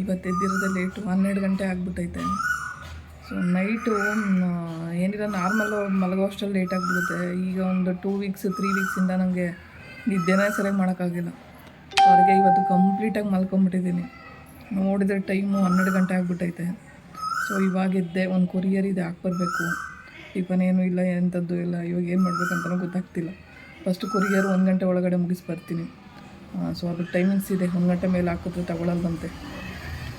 ಇವತ್ತು ಎದ್ದಿರೋದೇ ಲೇಟು ಹನ್ನೆರಡು ಗಂಟೆ ಆಗ್ಬಿಟ್ಟೈತೆ. ಸೊ ನೈಟು ಏನಿಲ್ಲ ನಾರ್ಮಲ್ಲು ಮಲಗೋ ಅಷ್ಟರಲ್ಲಿ ಲೇಟ್ ಆಗಿಬಿಡುತ್ತೆ. ಈಗ ಒಂದು ಟೂ ವೀಕ್ಸ್ ತ್ರೀ ವೀಕ್ಸಿಂದ ನನಗೆ ನಿದ್ದೆನೇ ಸರಿಯಾಗಿ ಮಾಡೋಕ್ಕಾಗಿಲ್ಲ. ಹೊರಗೆ ಇವತ್ತು ಕಂಪ್ಲೀಟಾಗಿ ಮಲ್ಕೊಂಬಿಟ್ಟಿದ್ದೀನಿ ನೋಡಿದ್ರೆ ಟೈಮು ಹನ್ನೆರಡು ಗಂಟೆ ಆಗಿಬಿಟ್ಟೈತೆ. ಸೊ ಇವಾಗ ಎದ್ದೆ, ಒಂದು ಕೊರಿಯರ್ ಇದೆ ಹಾಕ್ಬರ್ಬೇಕು ಟಿಫನ್ ಏನೂ ಇಲ್ಲ ಎಂಥದ್ದು ಇಲ್ಲ, ಇವಾಗ ಏನು ಮಾಡ್ಬೇಕಂತಲೂ ಗೊತ್ತಾಗ್ತಿಲ್ಲ. ಫಸ್ಟ್ ಕೊರಿಯರ್ ಒಂದು ಗಂಟೆ ಒಳಗಡೆ ಮುಗಿಸಿ ಬರ್ತೀನಿ ಸೊ ಅದ್ರ ಟೈಮಿಂಗ್ಸ್ ಇದೆ. ಒಂದು ಗಂಟೆ ಮೇಲೆ ಹಾಕಿದ್ರೆ ತಗೊಳ್ಳಲ್ವಂತೆ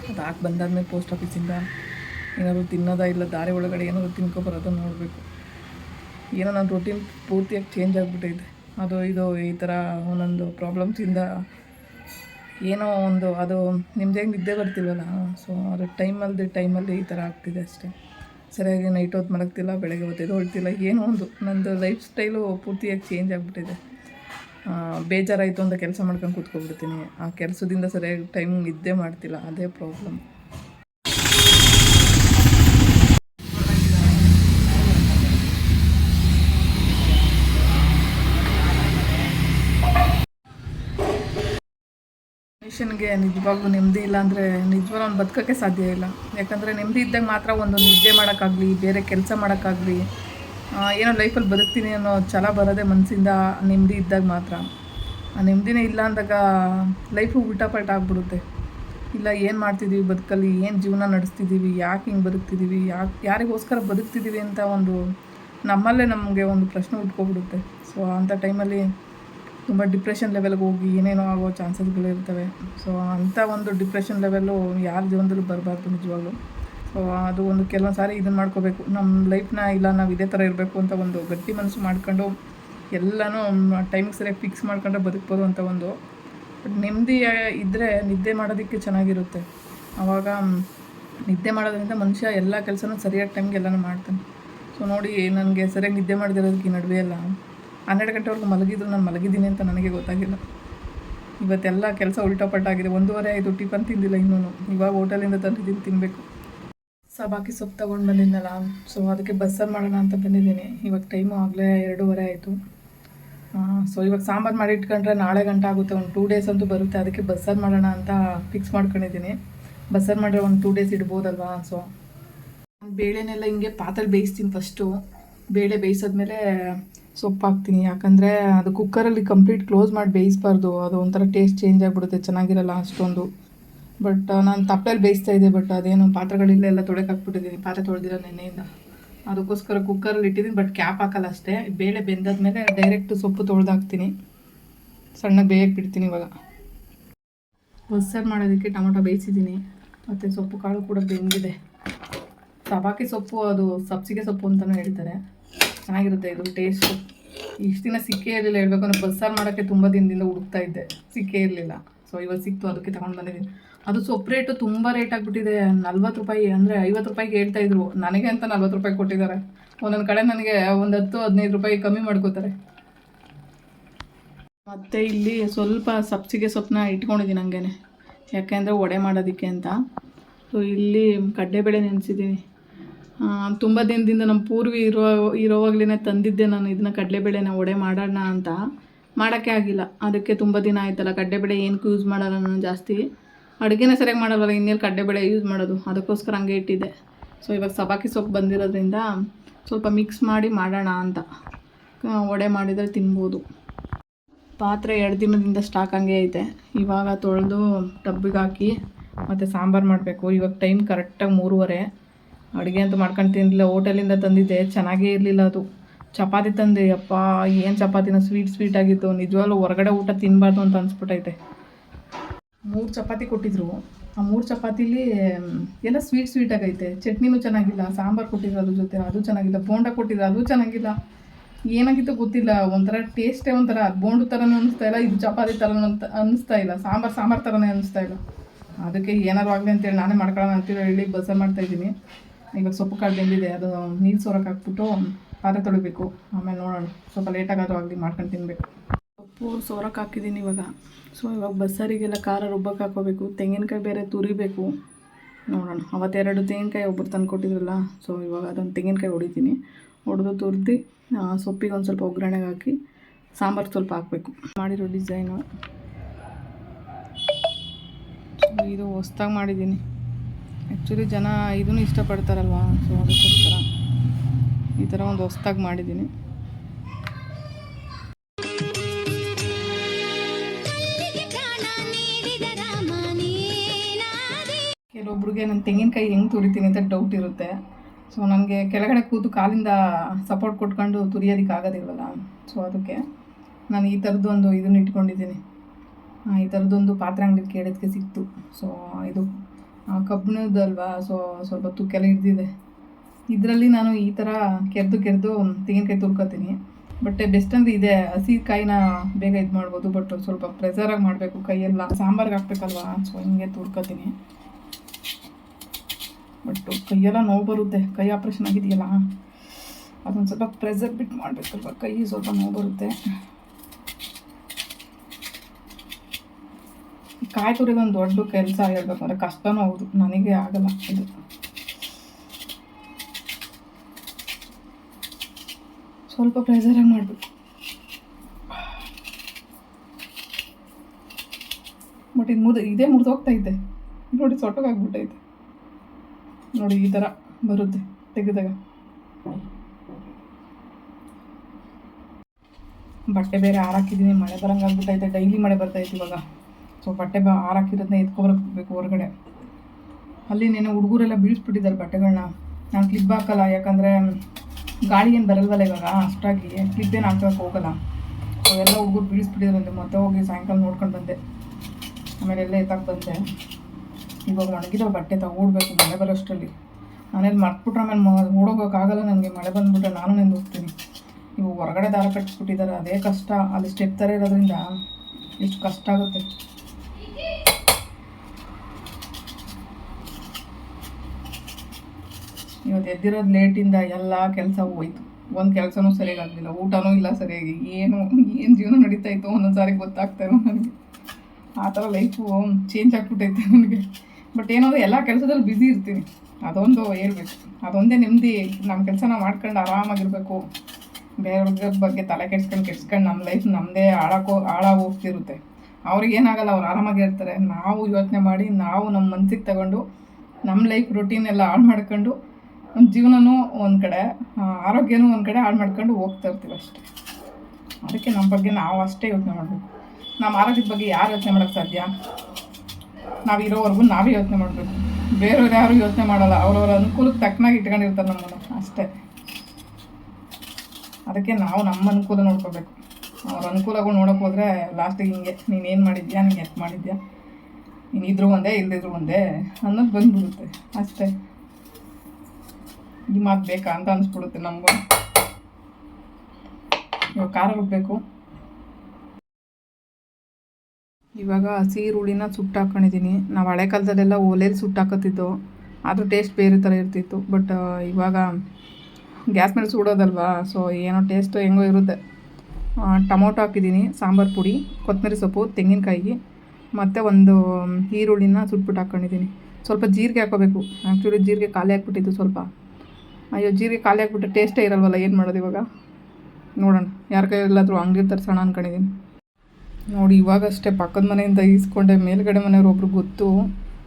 ಅದು ಹಾಕಿ ಬಂದಾದ್ಮೇಲೆ ಪೋಸ್ಟ್ ಆಫೀಸಿಂದ ಏನಾದರೂ ತಿನ್ನೋದ ಇಲ್ಲ ದಾರಿ ಒಳಗಡೆ ಏನಾದರೂ ತಿನ್ಕೊಬರೋದು ನೋಡಬೇಕು. ಏನೋ ನನ್ನ ರೊಟೀನ್ ಪೂರ್ತಿಯಾಗಿ ಚೇಂಜ್ ಆಗಿಬಿಟ್ಟೈತೆ ಅದು ಇದು ಈ ಥರ ಒಂದೊಂದು ಪ್ರಾಬ್ಲಮ್ಸಿಂದ ಏನೋ ಒಂದು ಅದು ನಿಮ್ದೇ ನಿದ್ದೆ ಬರ್ತಿಲ್ವಲ್ಲ? ಸೊ ಅದು ಟೈಮಲ್ಲಿ ಟೈಮಲ್ಲಿ ಈ ಥರ ಆಗ್ತಿದೆ ಅಷ್ಟೇ. ಸರಿಯಾಗಿ ನೈಟ್ ಹೊತ್ತು ಮಲಗ್ತಿಲ್ಲ, ಬೆಳಗ್ಗೆ ಹೊತ್ತು ಹೊಳ್ತಿಲ್ಲ ಏನೋ ಒಂದು ನಂದು ಲೈಫ್ ಸ್ಟೈಲು ಪೂರ್ತಿಯಾಗಿ ಚೇಂಜ್ ಆಗಿಬಿಟ್ಟಿದೆ. ಬೇಜಾರಾಯಿತು ಅಂತ ಕೆಲಸ ಮಾಡ್ಕೊಂಡು ಕೂತ್ಕೊಂಡ್ಬಿಡ್ತೀನಿ. ಆ ಕೆಲಸದಿಂದ ಸರಿಯಾಗಿ ಟೈಮ್ ನಿದ್ದೆ ಮಾಡ್ತಿಲ್ಲ. ಅದೇ ಪ್ರಾಬ್ಲಮ್ ಮನುಷ್ಯನಿಗೆ ನಿಜವಾಗ್ಲೂ ನೆಮ್ಮದಿ ಇಲ್ಲ ಅಂದರೆ ನಿಜವಾಗ್ಲೂ ಅವ್ನು ಬದುಕೋಕ್ಕೆ ಸಾಧ್ಯ ಇಲ್ಲ. ಯಾಕಂದರೆ ನೆಮ್ಮದಿ ಇದ್ದಾಗ ಮಾತ್ರ ಒಂದು ನಿದ್ದೆ ಮಾಡೋಕ್ಕಾಗಲಿ, ಬೇರೆ ಕೆಲಸ ಮಾಡೋಕ್ಕಾಗಲಿ ಏನೋ ಲೈಫಲ್ಲಿ ಬದುಕ್ತೀನಿ ಅನ್ನೋ ಛಲ ಬರೋದೇ ಮನಸ್ಸಿಂದ ನೆಮ್ಮದಿ ಇದ್ದಾಗ ಮಾತ್ರ. ಆ ನೆಮ್ಮದಿನೇ ಇಲ್ಲ ಅಂದಾಗ ಲೈಫು ಉಲ್ಟಾಪಲ್ಟ ಆಗಿಬಿಡುತ್ತೆ. ಇಲ್ಲ, ಏನು ಮಾಡ್ತಿದ್ದೀವಿ ಬದುಕಲ್ಲಿ? ಏನು ಜೀವನ ನಡೆಸ್ತಿದ್ದೀವಿ ಯಾಕೆ ಹಿಂಗೆ ಬದುಕ್ತಿದ್ದೀವಿ ಯಾಕೆ, ಯಾರಿಗೋಸ್ಕರ ಬದುಕ್ತಿದ್ದೀವಿ ಅಂತ ಒಂದು ನಮ್ಮಲ್ಲೇ ನಮಗೆ ಒಂದು ಪ್ರಶ್ನೆ ಉಟ್ಕೊಬಿಡುತ್ತೆ. ಸೊ ಅಂಥ ಟೈಮಲ್ಲಿ ತುಂಬ ಡಿಪ್ರೆಷನ್ ಲೆವೆಲ್ಗೆ ಹೋಗಿ ಏನೇನೋ ಆಗೋ ಚಾನ್ಸಸ್ಗಳಿರ್ತವೆ ಸೊ ಅಂಥ ಒಂದು ಡಿಪ್ರೆಷನ್ ಲೆವೆಲ್ಲು ಯಾರ ಜೀವನದಲ್ಲೂ ಬರಬಾರ್ದು ನಿಜವಾಗ್ಲೂ. ಅದು ಒಂದು ಕೆಲವೊಂದು ಸಾರಿ ಇದನ್ನು ಮಾಡ್ಕೋಬೇಕು. ನಮ್ಮ ಲೈಫ್ನ ಇಲ್ಲ, ನಾವು ಇದೇ ಥರ ಇರಬೇಕು ಅಂತ ಒಂದು ಗಟ್ಟಿ ಮನಸ್ಸು ಮಾಡ್ಕೊಂಡು ಎಲ್ಲನೂ ಟೈಮಿಗೆ ಸರಿಯಾಗಿ ಫಿಕ್ಸ್ ಮಾಡ್ಕೊಂಡ್ರೆ ಬದುಕ್ಬೋದು ಅಂತ ಒಂದು. ಬಟ್ ನೆಮ್ಮದಿ ಇದ್ದರೆ ನಿದ್ದೆ ಮಾಡೋದಕ್ಕೆ ಚೆನ್ನಾಗಿರುತ್ತೆ. ಆವಾಗ ನಿದ್ದೆ ಮಾಡೋದ್ರಿಂದ ಮನುಷ್ಯ ಎಲ್ಲ ಕೆಲಸನೂ ಸರಿಯಾದ ಟೈಮ್ಗೆ ಎಲ್ಲನೂ ಮಾಡ್ತಾನೆ. ಸೊ ನೋಡಿ, ನನಗೆ ಸರಿಯಾಗಿ ನಿದ್ದೆ ಮಾಡದಿರೋದಕ್ಕೆ ಈ ನಡುವೆ ಎಲ್ಲ. ಹನ್ನೆರಡು ಗಂಟೆವರೆಗೂ ಮಲಗಿದ್ರು, ನಾನು ಮಲಗಿದ್ದೀನಿ ಅಂತ ನನಗೆ ಗೊತ್ತಾಗಿಲ್ಲ. ಇವತ್ತೆಲ್ಲ ಕೆಲಸ ಉಲ್ಟಾಪಟ್ಟಾಗಿದೆ ಒಂದೂವರೆ ಆಯಿತು ಟಿಫನ್ ತಿಂದಿಲ್ಲ ಇನ್ನೂ ಇವಾಗ ಹೋಟೆಲಿಂದ ತಂದಿದ್ದೀನಿ ತಿನ್ನಬೇಕು ಸಬಾಕಿ ಸೊಪ್ಪು ತೊಗೊಂಡು ಬಂದಿದ್ನಲ್ಲ ಸೊ ಅದಕ್ಕೆ ಬಸ್ಸರ್ ಮಾಡೋಣ ಅಂತ ಬಂದಿದ್ದೀನಿ. ಇವಾಗ ಟೈಮು ಆಗಲೇ ಎರಡೂವರೆ ಆಯಿತು. ಸೊ ಇವಾಗ ಸಾಂಬಾರು ಮಾಡಿ ಇಟ್ಕೊಂಡ್ರೆ ನಾಳೆ ಗಂಟೆ ಆಗುತ್ತೆ. ಒಂದು ಟೂ ಡೇಸ್ ಅಂತೂ ಬರುತ್ತೆ. ಅದಕ್ಕೆ ಬಸ್ಸಾರು ಮಾಡೋಣ ಅಂತ ಫಿಕ್ಸ್ ಮಾಡ್ಕೊಂಡಿದ್ದೀನಿ. ಬಸ್ಸಾರು ಮಾಡಿದ್ರೆ ಒಂದು ಟೂ ಡೇಸ್ ಇಡ್ಬೋದಲ್ವಾ ಸೊ ಬೇಳೆನೆಲ್ಲ ಹಿಂಗೆ ಪಾತ್ರೆ ಬೇಯಿಸ್ತೀನಿ ಫಸ್ಟು ಬೇಳೆ ಬೇಯಿಸಿದ್ಮೇಲೆ ಸೊಪ್ಪು ಹಾಕ್ತೀನಿ. ಯಾಕಂದರೆ ಅದು ಕುಕ್ಕರಲ್ಲಿ ಕಂಪ್ಲೀಟ್ ಕ್ಲೋಸ್ ಮಾಡಿ ಬೇಯಿಸ್ಬಾರ್ದು. ಅದು ಒಂಥರ ಟೇಸ್ಟ್ ಚೇಂಜ್ ಆಗಿಬಿಡುತ್ತೆ. ಚೆನ್ನಾಗಿರಲ್ಲ ಅಷ್ಟೊಂದು. ಬಟ್ ನಾನು ತಪ್ಪಲ್ಲಿ ಬೇಯಿಸ್ತಾ ಇದ್ದೆ ಬಟ್ ಅದೇನು ಪಾತ್ರೆಗಳಿಲ್ಲ, ಎಲ್ಲ ತೊಳೆಕ್ ಹಾಕ್ಬಿಟ್ಟಿದ್ದೀನಿ. ಪಾತ್ರೆ ತೊಳೆದಿರೋ ನೆನ್ನೆಯಿಂದ. ಅದಕ್ಕೋಸ್ಕರ ಕುಕ್ಕರಲ್ಲಿ ಇಟ್ಟಿದ್ದೀನಿ ಬಟ್ ಕ್ಯಾಪ್ ಹಾಕಲ್ಲ ಅಷ್ಟೇ. ಬೇಳೆ ಬೆಂದಾದ್ಮೇಲೆ ಡೈರೆಕ್ಟ್ ಸೊಪ್ಪು ತೊಳೆದು ಹಾಕ್ತೀನಿ ಸಣ್ಣಗೆ ಬೇಯಕ್ಕೆ ಬಿಡ್ತೀನಿ ಇವಾಗ. ಬಸ್ಸಾರು ಮಾಡೋದಕ್ಕೆ ಟೊಮೊಟೊ ಬೇಯಿಸಿದ್ದೀನಿ. ಮತ್ತು ಸೊಪ್ಪು ಕಾಳು ಕೂಡ ಬೆಂದಿದೆ. ಸಬಾಕಿ ಸೊಪ್ಪು, ಅದು ಸಬ್ಸಿಗೆ ಸೊಪ್ಪು ಅಂತಲೂ ಹೇಳ್ತಾರೆ. ಚೆನ್ನಾಗಿರುತ್ತೆ ಇದು ಟೇಸ್ಟು ಇಷ್ಟು ದಿನ ಸಿಕ್ಕೇ ಇರಲಿಲ್ಲ, ಹೇಳ್ಬೇಕು ಅಂದರೆ ಬಸ್ಸಾರು ಮಾಡೋಕ್ಕೆ ತುಂಬ ದಿನದಿಂದ ಹುಡುಕ್ತಾ ಇದ್ದೆ. ಸಿಕ್ಕೇ ಇರಲಿಲ್ಲ. ಸೊ ಇವಾಗ ಸಿಕ್ತು, ಅದಕ್ಕೆ ತಗೊಂಡು ಬಂದಿದ್ದೀನಿ. ಅದು ಸೊಪ್ಪು ರೇಟು ತುಂಬ ರೇಟ್ ಆಗಿಬಿಟ್ಟಿದೆ. ನಲ್ವತ್ತು ರೂಪಾಯಿ ಅಂದರೆ ಐವತ್ತು ರೂಪಾಯಿಗೆ ಹೇಳ್ತಾ ಇದ್ರು. ನನಗೆ ಅಂತ ನಲ್ವತ್ತು ರೂಪಾಯಿ ಕೊಟ್ಟಿದ್ದಾರೆ. ಒಂದೊಂದು ಕಡೆ ನನಗೆ ಒಂದು ಹತ್ತು, ಹದಿನೈದು ರೂಪಾಯಿ ಕಮ್ಮಿ ಮಾಡ್ಕೋತಾರೆ. ಮತ್ತು ಇಲ್ಲಿ ಸ್ವಲ್ಪ ಸಬ್ಸಿಗೆ ಸೊಪ್ಪನ್ನ ಇಟ್ಕೊಂಡಿದ್ದೀನಿ ಹಂಗೇನೆ. ಯಾಕೆಂದರೆ ವಡೆ ಮಾಡೋದಕ್ಕೆ ಅಂತ. ಸೊ ಇಲ್ಲಿ ಕಡಲೆಬೇಳೆ ನೆನೆಸಿದ್ದೀನಿ. ತುಂಬ ದಿನದಿಂದ ನಮ್ಮ ಪೂರ್ವಿ ಇರೋ ಇರೋವಾಗಲೇ ತಂದಿದ್ದೆ ನಾನು ಇದನ್ನ ಕಡಲೆಬೇಳೆನ ವಡೆ ಮಾಡೋಣ ಅಂತ. ಮಾಡೋಕ್ಕೆ ಆಗಿಲ್ಲ. ಅದಕ್ಕೆ ತುಂಬ ದಿನ ಆಯ್ತಲ್ಲ. ಕಡಲೆಬೇಳೆ ಏನಕ್ಕೂ ಯೂಸ್ ಮಾಡಲ್ಲ ನಾನು ಜಾಸ್ತಿ. ಅಡುಗೆನೇ ಸರಿಯಾಗಿ ಮಾಡಲ್ಲ ಇನ್ನೇನು ಕಡ್ಲೆಬೇಳೆ ಯೂಸ್ ಮಾಡೋದು? ಅದಕ್ಕೋಸ್ಕರ ಹಂಗೆ ಇಟ್ಟಿದ್ದೆ. ಸೊ ಇವಾಗ ಸಬಾಕಿ ಸೊಪ್ಪು ಬಂದಿರೋದ್ರಿಂದ ಸ್ವಲ್ಪ ಮಿಕ್ಸ್ ಮಾಡಿ ಮಾಡೋಣ ಅಂತ. ವಡೆ ಮಾಡಿದರೆ ತಿನ್ಬೋದು. ಪಾತ್ರೆ ಎರಡು ದಿನದಿಂದ ಸ್ಟಾಕ್ ಹಂಗೆ ಐತೆ. ಇವಾಗ ತೊಳೆದು ಡಬ್ಬಿಗೆ ಹಾಕಿ ಮತ್ತು ಸಾಂಬಾರು ಮಾಡಬೇಕು. ಇವಾಗ ಟೈಮ್ ಕರೆಕ್ಟಾಗಿ ಮೂರುವರೆ. ಅಡುಗೆ ಅಂತೂ ಮಾಡ್ಕೊಂಡು ತಿನ್ನಲಿಲ್ಲ ಹೋಟೆಲಿಂದ ತಂದಿದ್ದೆ. ಚೆನ್ನಾಗೇ ಇರಲಿಲ್ಲ ಅದು. ಚಪಾತಿ ತಂದೆ. ಅಪ್ಪ, ಏನು ಚಪಾತಿನ ಸ್ವೀಟ್ ಸ್ವೀಟ್ ಆಗಿತ್ತು. ನಿಜವಾಗ್ಲೂ ಹೊರಗಡೆ ಊಟ ತಿನ್ನಬಾರ್ದು ಅಂತ ಅನಿಸ್ಬಿಟ್ಟೈತೆ ಮೂರು ಚಪಾತಿ ಕೊಟ್ಟಿದ್ರು. ಆ ಮೂರು ಚಪಾತಿಲಿ ಎಲ್ಲ ಸ್ವೀಟ್ ಸ್ವೀಟ್ ಆಗೈತೆ. ಚಟ್ನಿನೂ ಚೆನ್ನಾಗಿಲ್ಲ, ಸಾಂಬಾರು ಕೊಟ್ಟಿದ್ರು ಅದ್ರ ಜೊತೆ, ಅದು ಚೆನ್ನಾಗಿಲ್ಲ, ಬೋಂಡ ಕೊಟ್ಟಿದ್ರು ಅದು ಚೆನ್ನಾಗಿಲ್ಲ. ಏನಾಗಿತ್ತು ಗೊತ್ತಿಲ್ಲ, ಒಂಥರ ಟೇಸ್ಟೇ ಒಂಥರ ಬೋಂಡು ಥರನೂ ಅನಿಸ್ತಾ ಇಲ್ಲ, ಇದು ಚಪಾತಿ ಥರನೂ ಅಂತ ಅನ್ನಿಸ್ತಾ ಇಲ್ಲ, ಸಾಂಬಾರು ಸಾಂಬಾರು ಥರನೇ ಅನಿಸ್ತಾ ಇಲ್ಲ. ಅದಕ್ಕೆ ಏನಾರು ಆಗಲಿ ಅಂತೇಳಿ ನಾನೇ ಮಾಡ್ಕೊಳ್ಳೋಣ ಅಂತೇಳಿ ಹೇಳಿ ಬಸ ಮಾಡ್ತಾಯಿದ್ದೀನಿ ಇವಾಗ ಸೊಪ್ಪು ಕಾಳು ಬೆಂದಿದೆ, ಅದು ನೀರು ಸೋರಕ್ಕೆ ಹಾಕ್ಬಿಟ್ಟು ಪಾತ್ರೆ ತೊಳಿಬೇಕು. ಆಮೇಲೆ ನೋಡೋಣ, ಸ್ವಲ್ಪ ಲೇಟಾಗಾದರೂ ಆಗಲಿ ಮಾಡ್ಕೊಂಡು ತಿನ್ನಬೇಕು ಸೊಪ್ಪು ಸೋರಕ್ಕೆ ಹಾಕಿದ್ದೀನಿ ಇವಾಗ. ಸೊ ಇವಾಗ ಬಸ್ಸಾರಿಗೆಲ್ಲ ಖಾರ ರುಬ್ಬಕ್ಕೆ ಹಾಕೋಬೇಕು ತೆಂಗಿನಕಾಯಿ ಬೇರೆ ತುರಿಬೇಕು. ನೋಡೋಣ. ಅವತ್ತೆರಡು ತೆಂಗಿನಕಾಯಿ ಒಬ್ಬರು ತಂದು ಕೊಟ್ಟಿದ್ರಲ್ಲ ಸೊ ಇವಾಗ ಅದೊಂದು ತೆಂಗಿನಕಾಯಿ ಹೊಡಿತೀನಿ. ಹೊಡೆದು ತುರಿದು ಸೊಪ್ಪಿಗೆ ಒಂದು ಸ್ವಲ್ಪ ಒಗ್ಗರಣೆಗೆ ಹಾಕಿ, ಸಾಂಬಾರು ಸ್ವಲ್ಪ ಹಾಕಬೇಕು. ಮಾಡಿರೋ ಡಿಸೈನು ಇದು ಹೊಸ್ದಾಗಿ ಮಾಡಿದ್ದೀನಿ. ಆ್ಯಕ್ಚುಲಿ ಜನ ಇದನ್ನು ಇಷ್ಟಪಡ್ತಾರಲ್ವ ಸೊ ಅದಕ್ಕೋಸ್ಕರ ಈ ಥರ ಒಂದು ಹೊಸ್ದಾಗಿ ಮಾಡಿದ್ದೀನಿ. ಕೆಲವೊಬ್ರಿಗೆ ನಾನು ತೆಂಗಿನಕಾಯಿ ಹೆಂಗೆ ತುರಿತೀನಿ ಅಂತ ಡೌಟ್ ಇರುತ್ತೆ. ಸೊ ನನಗೆ ಕೆಳಗಡೆ ಕೂತು ಕಾಲಿಂದ ಸಪೋರ್ಟ್ ಕೊಟ್ಕೊಂಡು ತುರಿಯೋದಕ್ಕೆ ಆಗೋದಿಲ್ವಲ್ಲ? ಸೊ ಅದಕ್ಕೆ ನಾನು ಈ ಥರದ್ದೊಂದು ಇದನ್ನ ಇಟ್ಕೊಂಡಿದ್ದೀನಿ. ಈ ಥರದ್ದೊಂದು ಪಾತ್ರೆ ಅಂಗಡಿ ಕೇಳೋದಕ್ಕೆ ಸಿಕ್ತು. ಸೊ ಇದು ಕಬ್ಬಿಣದಲ್ವಾ ಸೊ ಸ್ವಲ್ಪ ತುಕ್ಕೆಲ್ಲ ಹಿಡ್ದಿದೆ. ಇದರಲ್ಲಿ ನಾನು ಈ ಥರ ಕೆರೆದು ಕೆರೆದು ತೆಂಗಿನಕಾಯಿ ತುರ್ಕೋತೀನಿ. ಬಟ್ ಬೆಸ್ಟ್ ಅಂದರೆ ಇದೆ. ಹಸಿ ಕಾಯಿನ ಬೇಗ ಇದು ಮಾಡ್ಬೋದು ಬಟ್ ಸ್ವಲ್ಪ ಪ್ರೆಸರಾಗಿ ಮಾಡಬೇಕು ಕೈಯೆಲ್ಲ. ಸಾಂಬಾರ್ಗೆ ಹಾಕ್ಬೇಕಲ್ವಾ? ಸೊ ಹಿಂಗೆ ತುರ್ಕೋತೀನಿ. ಬಟ್ ಕೈಯೆಲ್ಲ ನೋವು ಬರುತ್ತೆ. ಕೈ ಆಪ್ರೇಷನ್ ಆಗಿದೆಯಲ್ಲ? ಅದೊಂದು ಸ್ವಲ್ಪ ಪ್ರೆಸರ್ ಬಿಟ್ಟು ಮಾಡಬೇಕಲ್ವ? ಕೈ ಸ್ವಲ್ಪ ನೋವು ಬರುತ್ತೆ. ಕಾಯಿ ತುರಿದೊಂದು ದೊಡ್ಡ ಕೆಲಸ ಹೇಳ್ಬೇಕಂದ್ರೆ ಕಷ್ಟನೂ ಹೌದು. ನನಗೆ ಆಗಲ್ಲ ಇದು ಸ್ವಲ್ಪ ಪ್ರೆಸರಾಗಿ ಮಾಡಬೇಕು. ಬಟ್ ಇದು ಮುದ ಇದೇ ಮುರಿದೋಗ್ತಾ ಇದೆ. ನೋಡಿ ಸೊಟ್ಟಗಾಗ್ಬಿಟ್ಟೈತೆ ನೋಡಿ, ಈ ಥರ ಬರುತ್ತೆ ತೆಗೆದಾಗ. ಬಟ್ಟೆ ಬೇರೆ ಹಾರಾಕಿದ್ದೀನಿ ಮಳೆ ಬರಂಗೆ ಆಗ್ಬಿಟ್ಟೈತೆ ಡೈಲಿ ಮಳೆ ಬರ್ತೈತೆ ಇವಾಗ. ಸೊ ಬಟ್ಟೆ ಬ ಹಾರಾಕಿರೋದನ್ನ ಎತ್ಕೊಬರಬೇಕು ಹೊರಗಡೆ. ಅಲ್ಲಿ ನೆನೆ ಹುಡುಗರೆಲ್ಲ ಬೀಳಿಸ್ಬಿಟ್ಟಿದ್ದಾರೆ ಬಟ್ಟೆಗಳನ್ನ ನಾನು ಕ್ಲಿಪ್ ಹಾಕಲ್ಲ, ಯಾಕಂದರೆ ಗಾಳಿ ಏನು ಬರಲ್ವಲ್ಲ ಇವಾಗ, ಅಷ್ಟಾಗಿ. ಕ್ಲಿಪ್ ಏನು ಹಾಕೋಕೆ ಹೋಗಲ್ಲ. ಅವೆಲ್ಲ ಹುಡುಗರು ಬೀಳಿಸ್ಬಿಟ್ಟಿದ್ರಂತೆ ಮತ್ತೆ ಹೋಗಿ ಸಾಯಂಕಾಲ ನೋಡ್ಕೊಂಡು ಬಂದೆ. ಆಮೇಲೆ ಎಲ್ಲ ಎತ್ತಕ್ಕೆ ಬಂದೆ. ಇವಾಗ ಒಣಗಿರೋ ಬಟ್ಟೆ ತಗೊಡ್ಬೇಕು ಮಳೆ ಬರೋಷ್ಟರಲ್ಲಿ. ನಾನೇನು ಮರ್ತ್ಬಿಟ್ರೆ ಆಮೇಲೆ ಓಡೋಗೋಕ್ಕಾಗಲ್ಲ ನನಗೆ, ಮಳೆ ಬಂದುಬಿಟ್ರೆ ನಾನು ನೆಂದು ಹೋಗ್ತೀನಿ. ಇವು ಹೊರಗಡೆ ದಾರ ಕಟ್ಟಿಸ್ಬಿಟ್ಟಿದ್ದಾರೆ, ಅದೇ ಕಷ್ಟ. ಅಲ್ಲಿ ಸ್ಟೆಪ್ ಥರ ಇರೋದ್ರಿಂದ ಎಷ್ಟು ಕಷ್ಟ ಆಗುತ್ತೆ. ಇವತ್ತು ಎದ್ದಿರೋದು ಲೇಟಿಂದ ಎಲ್ಲ ಕೆಲಸ ಹೋಯ್ತು. ಒಂದು ಕೆಲಸನೂ ಸರಿಯಾಗಿ ಆಗಲಿಲ್ಲ ಊಟನೂ ಇಲ್ಲ ಸರಿಯಾಗಿ. ಏನು ಏನು ಜೀವನ ನಡೀತಾ ಇತ್ತು ಒಂದೊಂದು ಸಾರಿ ಗೊತ್ತಾಗ್ತಾ ಇರೋ ನನಗೆ. ಆ ಥರ ಲೈಫು ಚೇಂಜ್ ಆಗ್ಬಿಟ್ಟೈತೆ ನನಗೆ. ಬಟ್ ಏನೋ ಎಲ್ಲ ಕೆಲಸದಲ್ಲಿ ಬ್ಯುಸಿ ಇರ್ತೀನಿ. ಅದೊಂದು ಹೇಳ್ಬೇಕು. ಅದೊಂದೇ ನೆಮ್ಮದಿ. ನಮ್ಮ ಕೆಲಸನ ಮಾಡ್ಕೊಂಡು ಆರಾಮಾಗಿರ್ಬೇಕು. ಬೇರೆಯವ್ರ ಬಗ್ಗೆ ತಲೆ ಕೆಡ್ಸ್ಕೊಂಡು ಕೆಡ್ಸ್ಕೊಂಡು ನಮ್ಮ ಲೈಫ್ ನಮ್ಮದೇ ಹಾಳಾಕೋ ಹಾಳಾಗಿ ಹೋಗ್ತಿರುತ್ತೆ ಅವ್ರಿಗೆ ಏನಾಗಲ್ಲ, ಅವ್ರು ಆರಾಮಾಗಿರ್ತಾರೆ. ನಾವು ಯೋಚನೆ ಮಾಡಿ, ನಾವು ನಮ್ಮ ಮನ್ಸಿಗೆ ತಗೊಂಡು ನಮ್ಮ ಲೈಫ್ ರೊಟೀನ್ ಎಲ್ಲ ಹಾಳು ಮಾಡ್ಕೊಂಡು ನಮ್ಮ ಜೀವನನೂ ಒಂದು ಕಡೆ ಆರೋಗ್ಯನೂ ಒಂದು ಕಡೆ ಹಾಳು ಮಾಡ್ಕೊಂಡು ಹೋಗ್ತಾ ಇರ್ತೀವಿ ಅಷ್ಟೇ. ಅದಕ್ಕೆ ನಮ್ಮ ಬಗ್ಗೆ ನಾವು ಅಷ್ಟೇ ಯೋಚನೆ ಮಾಡಬೇಕು. ನಮ್ಮ ಆರೋಗ್ಯದ ಬಗ್ಗೆ ಯಾರು ಯೋಚನೆ ಮಾಡೋಕ್ಕೆ ಸಾಧ್ಯ? ನಾವು ಇರೋವರೆಗೂ ನಾವೇ ಯೋಚನೆ ಮಾಡಬೇಕು. ಬೇರೆಯವ್ರು ಯಾರು ಯೋಚನೆ ಮಾಡಲ್ಲ. ಅವ್ರವ್ರ ಅನುಕೂಲಕ್ಕೆ ತಕ್ಕನಾಗಿ ಇಟ್ಕೊಂಡಿರ್ತಾರೆ ನಮ್ಮನ್ನು ಅಷ್ಟೇ. ಅದಕ್ಕೆ ನಾವು ನಮ್ಮ ಅನುಕೂಲ ನೋಡ್ಕೋಬೇಕು. ಅವ್ರ ಅನುಕೂಲಗಳು ನೋಡೋಕೆ ಹೋದರೆ ಲಾಸ್ಟಿಗೆ ಹಿಂಗೆ, ನೀನು ಏನು ಮಾಡಿದ್ಯಾ? ನೀನು ಎತ್ತು ಮಾಡಿದ್ಯಾ? ನೀನು ಇದ್ರೂ ಒಂದೇ ಇಲ್ಲದಿದ್ರು ಒಂದೇ ಅನ್ನೋದು ಬಂದ್ಬಿಡುತ್ತೆ. ಅಷ್ಟೇ. ಈ ಮಾತು ಬೇಕಾ ಅಂತ ಅನಿಸ್ಬಿಡುತ್ತೆ ನಮಗೂ. ಇವಾಗ ಖಾರ ರುಬ್ಬೇಕು. ಇವಾಗ ಹಸಿ ಈರುಳ್ಳಿನ ಸುಟ್ಟು ಹಾಕ್ಕೊಂಡಿದ್ದೀನಿ ನಾವು ಹಳೆ ಕಾಲದಲ್ಲೆಲ್ಲ ಒಲೆಯಲ್ಲಿ ಸುಟ್ಟು ಆದರೂ ಟೇಸ್ಟ್ ಬೇರೆ ಥರ ಇರ್ತಿತ್ತು. ಬಟ್ ಇವಾಗ ಗ್ಯಾಸ್ ಮೇಲೆ ಸುಡೋದಲ್ವಾ ಸೊ ಏನೋ ಟೇಸ್ಟು ಹೆಂಗೋ ಇರುತ್ತೆ. ಟೊಮೊಟೊ ಹಾಕಿದ್ದೀನಿ, ಸಾಂಬಾರು ಪುಡಿ ಕೊತ್ತಂಬರಿ ಸೊಪ್ಪು ತೆಂಗಿನಕಾಯಿ ಮತ್ತು ಒಂದು ಈರುಳ್ಳಿನ ಸುಟ್ಬಿಟ್ಟು ಹಾಕ್ಕೊಂಡಿದ್ದೀನಿ ಸ್ವಲ್ಪ ಜೀರಿಗೆ ಹಾಕೋಬೇಕು. ಆ್ಯಕ್ಚುಲಿ ಜೀರಿಗೆ ಖಾಲಿ ಹಾಕ್ಬಿಟ್ಟಿದ್ದು ಸ್ವಲ್ಪ. ಅಯ್ಯೋ, ಜೀರಿಗೆ ಖಾಲಿ ಹಾಕ್ಬಿಟ್ಟು ಟೇಸ್ಟೇ ಇರಲ್ವಲ್ಲ, ಏನು ಮಾಡೋದು ಇವಾಗ? ನೋಡೋಣ. ಯಾರ ಕೈಯಲ್ಲಾದರೂ ಅಂಗಡಿ ಸಣ್ಣ ಅಂದ್ಕೊಂಡಿದ್ದೀನಿ ನೋಡಿ ಇವಾಗಷ್ಟೇ ಪಕ್ಕದ ಮನೆಯಿಂದ ಈಸ್ಕೊಂಡೆ, ಮೇಲ್ಗಡೆ ಮನೆಯವ್ರು ಒಬ್ರು ಗೊತ್ತು.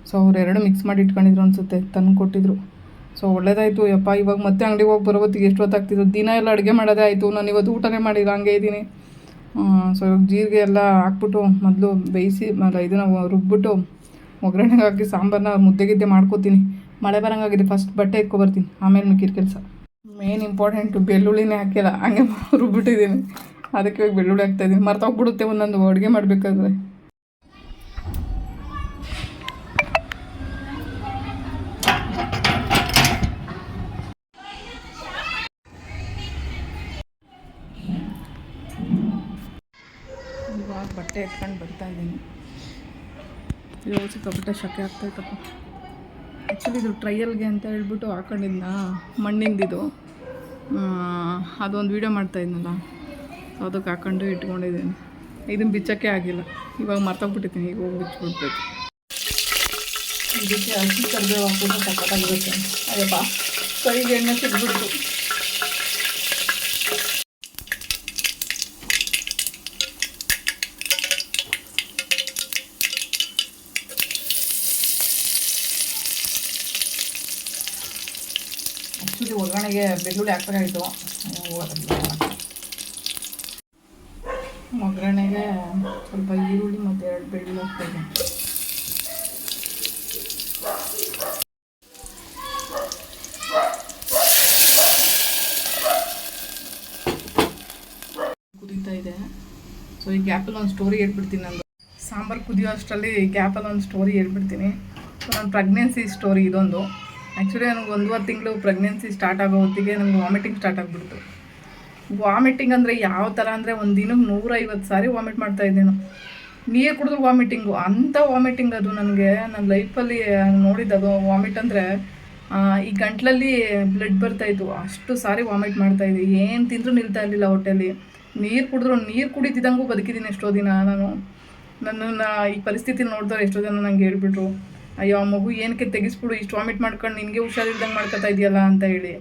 ಸೊ ಅವ್ರು ಎರಡು ಮಿಕ್ಸ್ ಮಾಡಿ ಇಟ್ಕೊಂಡಿದ್ರು ಅನಿಸುತ್ತೆ, ತಂದು ಕೊಟ್ಟಿದ್ರು. ಸೊ ಒಳ್ಳೇದಾಯಿತು, ಯಪ್ಪ, ಇವಾಗ ಮತ್ತೆ ಅಂಗಡಿಗೆ ಹೋಗಿ ಬರೋತ್ತಿಗೆ ಎಷ್ಟು ಹೊತ್ತಾಗ್ತಿದ್ರು ದಿನ ಎಲ್ಲ ಅಡುಗೆ ಮಾಡೋದೇ ಆಯಿತು, ನಾನು ಇವತ್ತು ಊಟನೇ ಮಾಡಿಲ್ಲ, ಹಂಗೆ ಇದ್ದೀನಿ. ಸೊ ಇವಾಗ ಜೀರಿಗೆ ಎಲ್ಲ ಹಾಕ್ಬಿಟ್ಟು ಮೊದಲು ಬೇಯಿಸಿ ಇದನ್ನ ರುಬ್ಬಿಟ್ಟು ಒಗ್ಗರಣೆಗೆ ಹಾಕಿ ಸಾಂಬಾರನ್ನ ಮುದ್ದೆ ಗಿದ್ದೆ ಮಾಡ್ಕೋತೀನಿ. ಮಳೆ ಬರಂಗಾಗಿದೆ ಫಸ್ಟ್ ಬಟ್ಟೆ ಎತ್ಕೊಬರ್ತೀನಿ ಆಮೇಲೆ ಮಿಕ್ಕಿದ ಕೆಲಸ. ಮೇನ್ ಇಂಪಾರ್ಟೆಂಟು ಬೆಳ್ಳುಳ್ಳಿನೇ ಹಾಕಿಲ್ಲ, ಹಂಗೆ ರುಬ್ಬಿಟ್ಟಿದ್ದೀನಿ. ಅದಕ್ಕೆ ಇವಾಗ ಬೆಳ್ಳುಳ್ಳಿ ಹಾಕ್ತಾಯಿದ್ದೀನಿ ಮರ್ತೋಗ್ಬಿಡುತ್ತೆ ಒಂದೊಂದು ಅಡುಗೆ ಮಾಡಬೇಕಾದ್ರೆ. ಇವಾಗ ಬಟ್ಟೆ ಇಟ್ಕೊಂಡು ಬರ್ತಾ ಇದ್ದೀನಿ. ಇವಾಗ ಸಿಕ್ಕಾಪಟ್ಟೆ ಶಕೆ ಆಗ್ತಾಯಿತ್ತಪ್ಪ ಆ್ಯಕ್ಚುಲಿ ಇದು ಟ್ರಯಲ್ಗೆ ಅಂತ ಹೇಳ್ಬಿಟ್ಟು ಹಾಕೊಂಡಿದ್ನ? ಮಣ್ಣಿಂದಿದು. ಅದೊಂದು ವೀಡಿಯೋ ಮಾಡ್ತಾ ಇದ್ನಲ್ಲ. ಸೊ ಅದಕ್ಕೆ ಹಾಕೊಂಡು ಇಟ್ಕೊಂಡಿದ್ದೀನಿ. ಇದನ್ನು ಬಿಚ್ಚೋಕ್ಕೆ ಆಗಿಲ್ಲ. ಇವಾಗ ಮರ್ತೋಗ್ಬಿಟ್ಟಿದ್ದೀನಿ. ಈಗ ಹೋಗಿ ಬಿಚ್ಚಿಬಿಡ್ಬೇಕು. ಇದಕ್ಕೆ ಅಕ್ಕಿ ಕರಿಬೇವು ಹಾಕೊಂಡು ಸಕ್ಕತ್ತಾಗಿರುತ್ತೆ ಅಯ್ಯಪ್ಪ, ಕೈಗೆ ಎಣ್ಣೆ ಸಿಗ್ಬಿಡ್ತು ಆ್ಯಕ್ಚುಲಿ ಒಗ್ಗರಣೆಗೆ ಬೆಳ್ಳುಳ್ಳಿ ಹಾಕ್ಬೇಕಾಗಿತ್ತು ಒಗ್ಗರಣೆಗೆ ಸ್ವಲ್ಪ ಈರುಳ್ಳಿ ಮತ್ತು ಎರಡು ಬೆಳ್ಳುಳ್ಳಿ ಹಾಕ್ತೇನೆ. ಕುದೀತಾ ಇದೆ. ಸೊ ಈ ಗ್ಯಾಪಲ್ಲಿ ಒಂದು ಸ್ಟೋರಿ ಹೇಳ್ಬಿಡ್ತೀನಿ ನಾನು ಸಾಂಬಾರು ಕುದಿಯೋ ಅಷ್ಟರಲ್ಲಿ ಗ್ಯಾಪಲ್ಲಿ ಒಂದು ಸ್ಟೋರಿ ಹೇಳ್ಬಿಡ್ತೀನಿ. ಸೊ ನನ್ನ ಪ್ರೆಗ್ನೆನ್ಸಿ ಸ್ಟೋರಿ ಇದೊಂದು. ಆ್ಯಕ್ಚುಲಿ ನನಗೆ ಒಂದೂವರೆ ತಿಂಗಳು ಪ್ರೆಗ್ನೆನ್ಸಿ ಸ್ಟಾರ್ಟ್ ಆಗೋ ಹೊತ್ತಿಗೆ ನನಗೆ ವಾಮಿಟಿಂಗ್ ಸ್ಟಾರ್ಟ್ ಆಗಿಬಿಡ್ತು. ವಾಮಿಟಿಂಗ್ ಅಂದರೆ ಯಾವ ಥರ ಅಂದರೆ ಒಂದು ದಿನಕ್ಕೆ ನೂರೈವತ್ತು ಸಾರಿ ವಾಮಿಟ್ ಮಾಡ್ತಾ ಇದ್ದೇನು. ನೀರು ಕುಡಿದ್ರು ವಾಮಿಟಿಂಗು ಅಂಥ ವಾಮಿಟಿಂಗ್ ಅದು ನನಗೆ. ನನ್ನ ಲೈಫಲ್ಲಿ ನೋಡಿದ್ದು ವಾಮಿಟ್ ಅಂದರೆ ಈ ಗಂಟ್ಲಲ್ಲಿ ಬ್ಲಡ್ ಬರ್ತಾಯಿತ್ತು ಅಷ್ಟು ಸಾರಿ ವಾಮಿಟ್ ಮಾಡ್ತಾಯಿದ್ದೆ ಏನು ತಿಂದರೂ ನಿಲ್ತಾ ಇರಲಿಲ್ಲ ಹೊಟ್ಟೆಲಿ ನೀರು ಕುಡಿದ್ರು, ನೀರು ಕುಡಿತಿದ್ದಂಗೂ ಬದುಕಿದ್ದೀನಿ ಎಷ್ಟೋ ದಿನ ನಾನು. ನನ್ನನ್ನು ಈ ಪರಿಸ್ಥಿತಿ ನೋಡಿದವ್ರು ಎಷ್ಟೋ ಜನ ನಂಗೆ ಹೇಳ್ಬಿಟ್ರು, ಅಯ್ಯೋ, ಆ ಮಗು ಏನಕ್ಕೆ ತೆಗಿಸ್ಬಿಡು, ಇಷ್ಟು ವಾಮಿಟ್ ಮಾಡ್ಕೊಂಡು ನಿನಗೆ ಹುಷಾರಿಲ್ದಂಗೆ ಮಾಡ್ಕೊತಾ ಇದೆಯಲ್ಲ? ಅಂತ ಹೇಳಿ.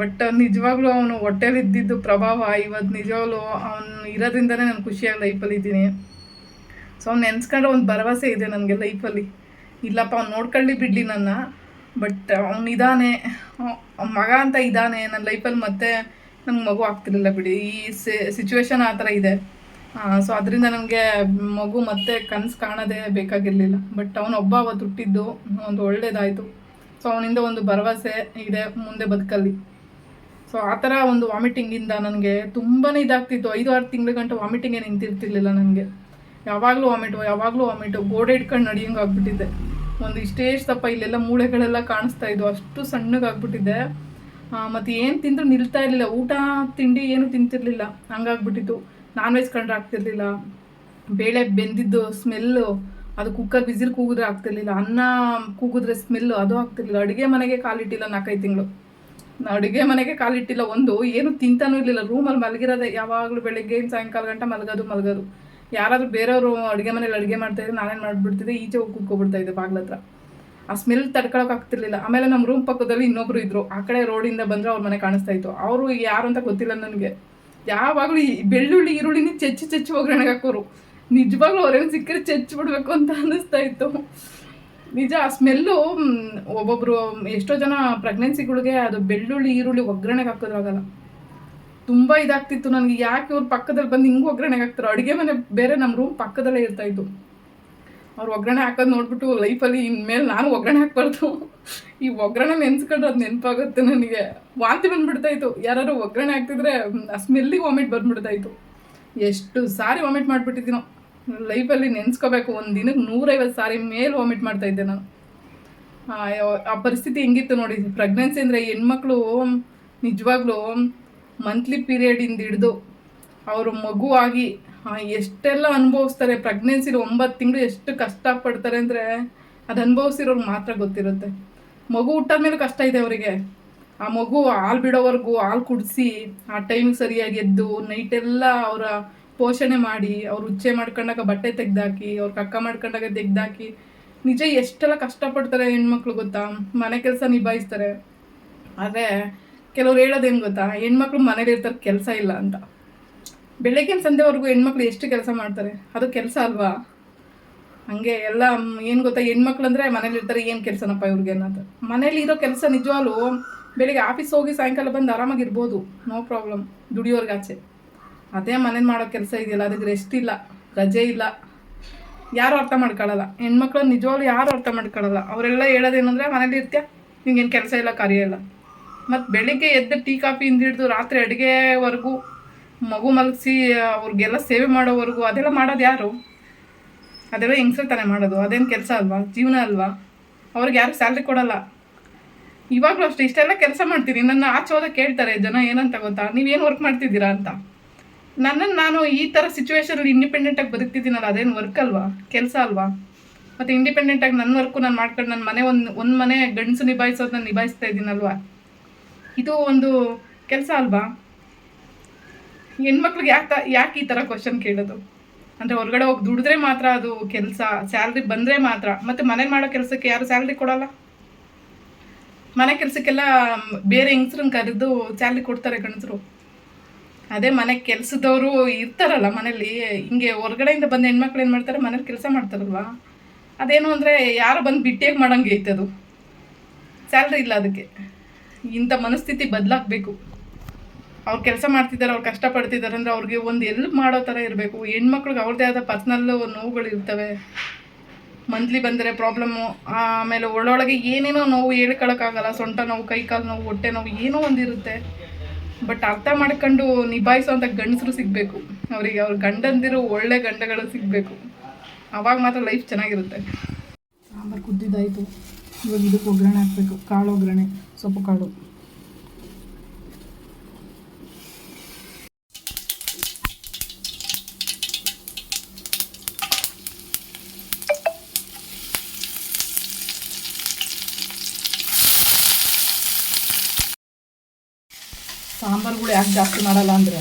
ಬಟ್ ನಿಜವಾಗ್ಲೂ ಅವನು ಹೊಟ್ಟೆಲಿ ಇದ್ದಿದ್ದು ಪ್ರಭಾವ ಇವತ್ತು ನಿಜವಾಗ್ಲೂ ಅವನು ಇರೋದ್ರಿಂದನೇ ನಾನು ಖುಷಿಯಾಗಿ ಲೈಫಲ್ಲಿ ಇದ್ದೀನಿ. ಸೊ ಅವ್ನು ನೆನ್ಸ್ಕೊಂಡ್ರೆ ಒಂದು ಭರವಸೆ ಇದೆ ನನಗೆ ಲೈಫಲ್ಲಿ ಇಲ್ಲಪ್ಪ, ಅವ್ನು ನೋಡ್ಕೊಳ್ಳಿ ಬಿಡಲಿ ನನ್ನ ಬಟ್ ಅವನಿದ್ದಾನೆ ಮಗ ಅಂತ ಇದ್ದಾನೆ ನನ್ನ ಲೈಫಲ್ಲಿ ಮತ್ತೆ ನಂಗೆ ಮಗು ಆಗ್ತಿರಲಿಲ್ಲ ಬಿಡಿ. ಈ ಸಿಚುವೇಶನ್ ಆ ಥರ ಇದೆ. ಸೊ ಅದರಿಂದ ನನಗೆ ಮಗು ಮತ್ತೆ ಕನಸು ಕಾಣೋದೇ ಬೇಕಾಗಿರಲಿಲ್ಲ. ಬಟ್ ಅವನೊಬ್ಬ ಅವತ್ತು ಹುಟ್ಟಿದ್ದು, ಒಂದು ಒಳ್ಳೇದಾಯಿತು. ಸೊ ಅವನಿಂದ ಒಂದು ಭರವಸೆ ಇದೆ ಮುಂದೆ ಬದುಕಲ್ಲಿ. ಸೊ ಆ ಥರ ಒಂದು ವಾಮಿಟಿಂಗಿಂದ ನನಗೆ ತುಂಬಾ ಇದಾಗ್ತಿತ್ತು. ಐದು ಆರು ತಿಂಗಳ ಗಂಟೆ ವಾಮಿಟಿಂಗೇ ನಿಂತಿರ್ತಿರ್ಲಿಲ್ಲ ನನಗೆ. ಯಾವಾಗಲೂ ವಾಮಿಟು ಯಾವಾಗಲೂ ವಾಮಿಟು ಗೋಡೆ ಇಟ್ಕೊಂಡು ನಡಿಯಂಗೆ ಆಗ್ಬಿಟ್ಟಿದ್ದೆ. ಒಂದು ಇಷ್ಟೇ ತಪ್ಪ ಇಲ್ಲೆಲ್ಲ ಮೂಳೆಗಳೆಲ್ಲ ಕಾಣಿಸ್ತಾ ಇದ್ವು. ಅಷ್ಟು ಸಣ್ಣಗಾಗ್ಬಿಟ್ಟಿದ್ದೆ ಮತ್ತು ಏನು ತಿಂದರೂ ನಿಲ್ತಾ ಇರಲಿಲ್ಲ. ಊಟ, ತಿಂಡಿ ಏನು ತಿಂತಿರ್ಲಿಲ್ಲ. ಹಂಗಾಗ್ಬಿಟ್ಟಿತ್ತು. ನಾನ್ ವೆಜ್ ಕಂಡ್ರೆ ಆಗ್ತಿರ್ಲಿಲ್ಲ. ಬೇಳೆ ಬೆಂದಿದ್ದು ಸ್ಮೆಲ್ಲು ಅದು ಕುಕ್ಕರ್ ಬಿಸಿಲ್ ಕೂಗಿದ್ರೆ ಆಗ್ತಿರ್ಲಿಲ್ಲ, ಅನ್ನ ಕೂಗಿದ್ರೆ ಸ್ಮೆಲ್ ಅದು ಆಗ್ತಿರ್ಲಿಲ್ಲ. ಅಡುಗೆ ಮನೆಗೆ ಕಾಲಿಟ್ಟಿಲ್ಲ ನಾಲ್ಕೈದು ತಿಂಗಳು. ಅಡುಗೆ ಮನೆಗೆ ಕಾಲಿಟ್ಟಿಲ್ಲ ಒಂದು, ಏನು ತಿಂತಾನೂ ಇರಲಿಲ್ಲ. ರೂಮಲ್ಲಿ ಮಲಗಿರೋದೆ ಯಾವಾಗಲೂ ಬೆಳಗ್ಗೆ, ಸಾಯಂಕಾಲ ಗಂಟೆ ಮಲಗೋದು ಮಲಗೋದು. ಯಾರಾದರೂ ಬೇರೆಯವರು ಅಡುಗೆ ಮನೇಲಿ ಅಡುಗೆ ಮಾಡ್ತಾಯಿದ್ರೆ ನಾನೇನು ಮಾಡಿಬಿಡ್ತಿದ್ದೆ? ಈಚೆ ಹೋಗಿ ಕೂತ್ಕೊಬಿಡ್ತಾ ಇದ್ದೆ ಬಾಗ್ಲ ಹತ್ರ. ಆ ಸ್ಮೆಲ್ ತಡ್ಕೊಳಕ್ ಆಗ್ತಿರ್ಲಿಲ್ಲ. ಆಮೇಲೆ ನಮ್ಮ ರೂಮ್ ಪಕ್ಕದಲ್ಲಿ ಇನ್ನೊಬ್ರು ಇದ್ರು. ಆ ಕಡೆ ರೋಡಿಂದ ಬಂದ್ರೆ, ಅವ್ರ ಮನೆ ಕಾಣಿಸ್ತಾ ಇತ್ತು. ಅವರು ಯಾರು ಅಂತ ಗೊತ್ತಿಲ್ಲ ನನಗೆ. ಯಾವಾಗಲೂ ಈ ಬೆಳ್ಳುಳ್ಳಿ, ಈರುಳ್ಳಿನೇ ಚೆಚ್ಚಿ ಚೆಚ್ಚಿ ಒಗ್ಗರಣೆಗೆ ಹಾಕೋರು. ನಿಜವಾಗ್ಲೂ ಹೊರಗೆ ಸಿಕ್ಕರೆ ಚೆಚ್ಚಿ ಬಿಡ್ಬೇಕು ಅಂತ ಅನ್ನಿಸ್ತಾ ಇತ್ತು. ನಿಜ, ಆ ಸ್ಮೆಲ್ಲು ಒಬ್ಬೊಬ್ರು, ಎಷ್ಟೋ ಜನ ಪ್ರೆಗ್ನೆನ್ಸಿಗಳಿಗೆ ಅದು ಬೆಳ್ಳುಳ್ಳಿ, ಈರುಳ್ಳಿ ಒಗ್ಗರಣೆಗೆ ಹಾಕೋದ್ರಾಗಲ್ಲ ತುಂಬ ಇದಾಗ್ತಿತ್ತು ನನಗೆ. ಯಾಕೆ ಇವ್ರ ಪಕ್ಕದಲ್ಲಿ ಬಂದು ಹಿಂಗೆ ಒಗ್ಗರಣೆಗೆ ಹಾಕ್ತಾರೆ? ಅಡುಗೆ ಮನೆ ಬೇರೆ ನಮ್ಮ ರೂಮ್ ಪಕ್ಕದಲ್ಲೇ ಇರ್ತಾ ಇತ್ತು. ಅವ್ರು ಒಗ್ಗರಣೆ ಹಾಕೋದು ನೋಡ್ಬಿಟ್ಟು ಲೈಫಲ್ಲಿ ಇನ್ಮೇಲೆ ನಾನು ಒಗ್ಗರಣೆ ಹಾಕ್ಬಾರ್ದು. ಈ ಒಗ್ಗರಣೆ ನೆನ್ಸ್ಕೊಂಡ್ರೆ ಅದು ನೆನಪಾಗುತ್ತೆ ನನಗೆ. ವಾಂತಿ ಬಂದ್ಬಿಡ್ತಾಯಿತ್ತು ಯಾರಾದ್ರೂ ಒಗ್ಗರಣೆ ಹಾಕ್ತಿದ್ರೆ ಆ ಸ್ಮೆಲ್ಲಿಗೆ ವಾಮಿಟ್ ಬಂದ್ಬಿಡ್ತಾಯಿತ್ತು ಎಷ್ಟು ಸಾರಿ ವಾಮಿಟ್ ಮಾಡಿಬಿಟ್ಟಿದ್ದೀನೋ. ಲೈಫಲ್ಲಿ ನೆನ್ಸ್ಕೋಬೇಕು. ಒಂದು ದಿನಕ್ಕೆ ನೂರೈವತ್ತು ಸಾರಿ ಮೇಲೆ ವಾಮಿಟ್ ಮಾಡ್ತಾಯಿದ್ದೆ ನಾನು. ಆ ಪರಿಸ್ಥಿತಿ ಹೆಂಗಿತ್ತು ನೋಡಿ ಪ್ರೆಗ್ನೆನ್ಸಿ ಅಂದರೆ ಹೆಣ್ಮಕ್ಳು ನಿಜವಾಗ್ಲೂ ಮಂತ್ಲಿ ಪೀರಿಯಡಿಂದ ಹಿಡಿದು ಅವರು ಮಗುವಾಗಿ ಎಷ್ಟೆಲ್ಲ ಅನುಭವಿಸ್ತಾರೆ ಪ್ರೆಗ್ನೆನ್ಸಿಲಿ ಒಂಬತ್ತು ತಿಂಗಳು ಎಷ್ಟು ಕಷ್ಟಪಡ್ತಾರೆ ಅಂದರೆ ಅದು ಅನುಭವಿಸಿರೋರು ಮಾತ್ರ ಗೊತ್ತಿರುತ್ತೆ. ಮಗು ಹುಟ್ಟಾದ ಮೇಲೆ ಕಷ್ಟ ಇದೆ ಅವರಿಗೆ. ಆ ಮಗು ಹಾಲು ಬಿಡೋವರೆಗೂ ಹಾಲು ಕುಡಿಸಿ, ಆ ಟೈಮಿಗೆ ಸರಿಯಾಗಿ ಎದ್ದು ನೈಟೆಲ್ಲ ಅವರ ಪೋಷಣೆ ಮಾಡಿ, ಅವ್ರು ಉಚ್ಚೆ ಮಾಡ್ಕೊಂಡಾಗ ಬಟ್ಟೆ ತೆಗ್ದಾಕಿ, ಅವ್ರ ಕಕ್ಕ ಮಾಡ್ಕೊಂಡಾಗ ತೆಗ್ದಾಕಿ, ನಿಜ ಎಷ್ಟೆಲ್ಲ ಕಷ್ಟಪಡ್ತಾರೆ ಹೆಣ್ಮಕ್ಳು ಗೊತ್ತಾ? ಮನೆ ಕೆಲಸ ನಿಭಾಯಿಸ್ತಾರೆ. ಆದರೆ ಕೆಲವ್ರು ಹೇಳೋದೇನು ಗೊತ್ತಾ? ಹೆಣ್ಮಕ್ಳು ಮನೇಲಿ ಇರ್ತಾರೆ ಕೆಲಸ ಇಲ್ಲ ಅಂತ. ಬೆಳಗ್ಗಿನ ಸಂಜೆವರೆಗೂ ಹೆಣ್ಮಕ್ಳು ಎಷ್ಟು ಕೆಲಸ ಮಾಡ್ತಾರೆ? ಅದು ಕೆಲಸ ಅಲ್ವಾ? ಹಂಗೆ ಎಲ್ಲ ಏನು ಗೊತ್ತಾ? ಹೆಣ್ಮಕ್ಳು ಅಂದರೆ ಮನೇಲಿ ಇರ್ತಾರೆ, ಏನು ಕೆಲಸನಪ್ಪ ಇವ್ರಿಗೆ ಅನ್ನೋದು. ಮನೇಲಿ ಇರೋ ಕೆಲಸ ನಿಜವಾಗ್ಲೂ ಬೆಳಿಗ್ಗೆ ಆಫೀಸ್ ಹೋಗಿ ಸಾಯಂಕಾಲ ಬಂದು ಆರಾಮಾಗಿರ್ಬೋದು. No problem. ದುಡಿಯೋರ್ಗಾಚೆ. ಅದೇ ಮನೇಲಿ ಮಾಡೋ ಕೆಲಸ ಇದೆಯಲ್ಲ, ಅದಕ್ಕೆ ರೆಸ್ಟ್ ಇಲ್ಲ, ರಜೆ ಇಲ್ಲ. ಯಾರು ಅರ್ಥ ಮಾಡ್ಕೊಳ್ಳಲ್ಲ ಹೆಣ್ಮಕ್ಳು ನಿಜವಾಗ್ಲೂ ಯಾರು ಅರ್ಥ ಮಾಡ್ಕೊಳ್ಳಲ್ಲ ಅವರೆಲ್ಲ ಹೇಳೋದೇನಂದರೆ, ಮನೇಲಿ ಇರ್ತೀಯ? ನಿಂಗೇನು ಕೆಲಸ ಇಲ್ಲ, ಕಾರ್ಯ ಇಲ್ಲ. ಮತ್ತು ಬೆಳಿಗ್ಗೆ ಎದ್ದು ಟೀ, ಕಾಫಿ ಹಿಡಿದು ರಾತ್ರಿ ಅಡುಗೆವರೆಗೂ ಮಗು ಮಲಗಿಸಿ, ಅವ್ರಿಗೆಲ್ಲ ಸೇವೆ ಮಾಡೋವರೆಗೂ ಅದೆಲ್ಲ ಮಾಡೋದು ಯಾರು? ಅದೆಲ್ಲ ಹೆಂಗಸರು ತಾನೇ ಮಾಡೋದು. ಅದೇನು ಕೆಲಸ ಅಲ್ವಾ? ಜೀವನ ಅಲ್ವಾ? ಅವ್ರಿಗೆ ಯಾರು ಸ್ಯಾಲ್ರಿ ಕೊಡಲ್ಲ. ಇವಾಗಲೂ ಅಷ್ಟೇ, ಇಷ್ಟೆಲ್ಲ ಕೆಲಸ ಮಾಡ್ತೀನಿ. ನನ್ನ ಆಚೆ ಹೋದಾಗ ಕೇಳ್ತಾರೆ, ಜನ ಏನಂತ ಗೊತ್ತಾ? ನೀವೇನು ವರ್ಕ್ ಮಾಡ್ತಿದ್ದೀರಾ ಅಂತ. ನನ್ನನ್ನು ನಾನು ಈ ಥರ ಸಿಚುವೇಶನಲ್ಲಿ ಇಂಡಿಪೆಂಡೆಂಟಾಗಿ ಬದುಕ್ತಿದ್ದೀನಲ್ಲ ಅದೇನು ವರ್ಕ್ ಅಲ್ವಾ? ಕೆಲಸ ಅಲ್ವಾ? ಮತ್ತು ಇಂಡಿಪೆಂಡೆಂಟಾಗಿ ನನ್ನ ವರ್ಕು ನಾನು ಮಾಡ್ಕೊಂಡು ನನ್ನ ಮನೆ ಒಂದು ಒಂದು ಮನೆ ಗಂಡಸು ನಿಭಾಯಿಸೋದು ನಾನು ನಿಭಾಯಿಸ್ತಾ ಇದ್ದೀನಲ್ವಾ? ಇದು ಒಂದು ಕೆಲಸ ಅಲ್ವಾ? ಹೆಣ್ಮಕ್ಳಿಗೆ ಯಾಕೆ ಯಾಕೆ ಈ ಥರ ಕ್ವಶನ್ ಕೇಳೋದು? ಅಂದರೆ ಹೊರಗಡೆ ಹೋಗಿ ದುಡಿದ್ರೆ ಮಾತ್ರ ಅದು ಕೆಲಸ ಸ್ಯಾಲ್ರಿ ಬಂದರೆ ಮಾತ್ರ. ಮತ್ತು ಮನೆ ಮಾಡೋ ಕೆಲಸಕ್ಕೆ ಯಾರು ಸ್ಯಾಲ್ರಿ ಕೊಡೋಲ್ಲ? ಮನೆ ಕೆಲಸಕ್ಕೆಲ್ಲ ಬೇರೆ ಹೆಂಗಸ್ರನ್ನ ಕರೆದು ಸ್ಯಾಲ್ರಿ ಕೊಡ್ತಾರೆ ಗಂಡಸರು. ಅದೇ ಮನೆ ಕೆಲಸದವರು ಇರ್ತಾರಲ್ಲ ಮನೇಲಿ ಹಿಂಗೆ ಹೊರಗಡೆಯಿಂದ ಬಂದ ಹೆಣ್ಮಕ್ಳು ಏನು ಮಾಡ್ತಾರೆ, ಮನೇಲಿ ಕೆಲಸ ಮಾಡ್ತಾರಲ್ವಾ? ಅದೇನು ಅಂದರೆ ಯಾರು ಬಂದು ಬಿಟ್ಟಿಯಾಗಿ ಮಾಡಂಗೆ ಅದು. ಸ್ಯಾಲ್ರಿ ಇಲ್ಲ ಅದಕ್ಕೆ. ಇಂಥ ಮನಸ್ಥಿತಿ ಬದಲಾಗಬೇಕು. ಅವ್ರು ಕೆಲಸ ಮಾಡ್ತಿದ್ದಾರೆ, ಅವ್ರು ಕಷ್ಟಪಡ್ತಿದ್ದಾರೆ ಅಂದರೆ ಅವ್ರಿಗೆ ಒಂದು ಎಲ್ಪ್ ಮಾಡೋ ಥರ ಇರಬೇಕು. ಹೆಣ್ಮಕ್ಳಿಗೆ ಅವ್ರದ್ದೇ ಆದ ಪರ್ಸ್ನಲ್ ನೋವುಗಳು ಇರ್ತವೆ. ಮಂತ್ಲಿ ಬಂದರೆ ಪ್ರಾಬ್ಲಮ್ಮು ಆಮೇಲೆ ಒಳ್ಳೊಳಗೆ ಏನೇನೋ ನೋವು ಹೇಳ್ಕೊಳಕ್ಕಾಗಲ್ಲ. ಸೊಂಟ ನೋವು, ಕೈ ಕಾಲು ನೋವು, ಹೊಟ್ಟೆ ನೋವು, ಏನೋ ಒಂದಿರುತ್ತೆ. ಬಟ್ ಅರ್ಥ ಮಾಡ್ಕೊಂಡು ನಿಭಾಯಿಸುವಂಥ ಗಂಡಸರು ಸಿಗಬೇಕು. ಅವರಿಗೆ ಅವ್ರ ಗಂಡಂದಿರು ಒಳ್ಳೆ ಗಂಡಗಳು ಸಿಗಬೇಕು. ಅವಾಗ ಮಾತ್ರ ಲೈಫ್ ಚೆನ್ನಾಗಿರುತ್ತೆ. ಸಾಂಬಾರು ಕುದ್ದಿದ್ದಾಯಿತು. ಇವಾಗ ಇದಕ್ಕೆ ಒಗ್ಗರಣೆ ಹಾಕ್ಬೇಕು. ಕಾಳು ಒಗ್ಗರಣೆ. ಸೊಪ್ಪು ಕಾಳು. ಯಾಕೆ ಜಾಸ್ತಿ ಮಾಡಲ್ಲ ಅಂದರೆ